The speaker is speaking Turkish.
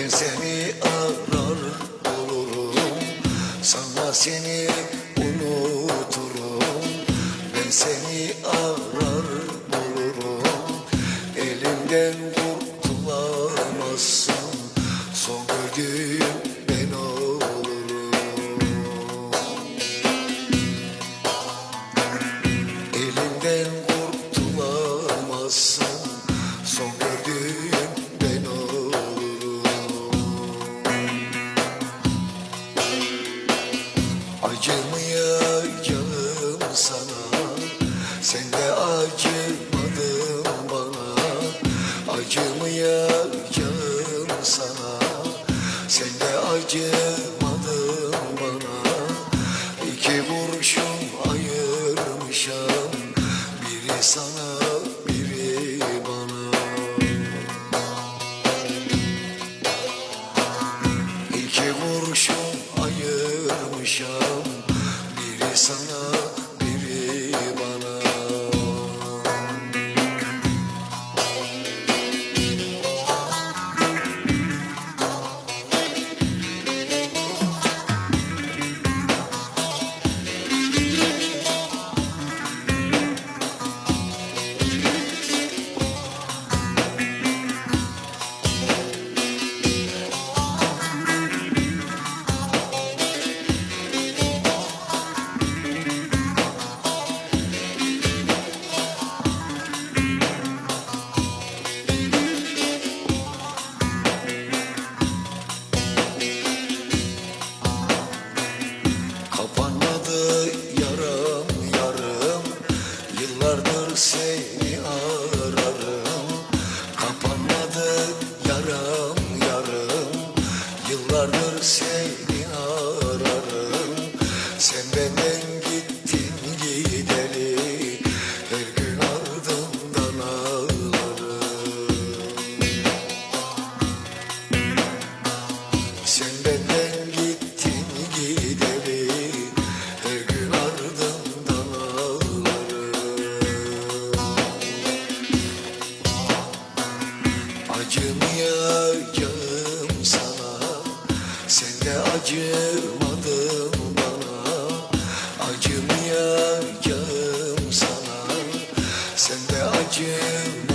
Ben seni arar bulurum Sana seni unuturum. Ben seni arar bulurum Elimden kurtulamazsın. Acımayacağım sana Sen de acımadın bana. İki kurşun ayırmışam Biri sana biri bana. İki kurşun ayırmışam Biri sana de acımadın bana. Acım ya sana. Sen de acım